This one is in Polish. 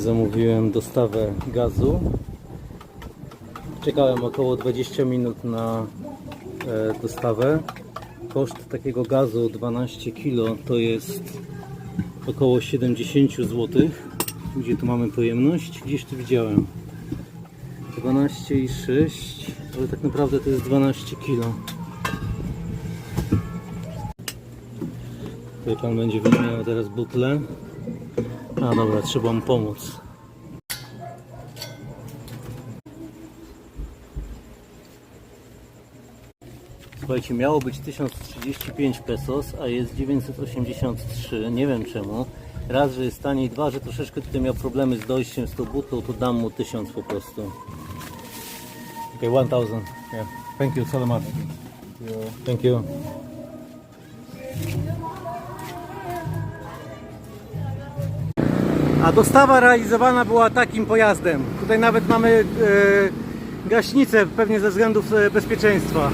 Zamówiłem dostawę gazu. Czekałem około 20 minut na e, dostawę. Koszt takiego gazu 12 kg to jest około 70 zł. Gdzie tu mamy pojemność? Gdzieś tu widziałem. 12,6 ale tak naprawdę to jest 12 kg. Tutaj pan będzie wymieniał teraz butlę. A dobra, trzeba mu pomóc. Słuchajcie, miało być 1035 pesos, a jest 983. Nie wiem czemu. Raz, że jest taniej, dwa, że troszeczkę tutaj miał problemy z dojściem z tą butlą, to dam mu 1000 po prostu. Okay, 1000. Yeah. Thank you so much. Thank you. A dostawa realizowana była takim pojazdem. Tutaj nawet mamy e, gaśnicę, pewnie ze względów e, bezpieczeństwa.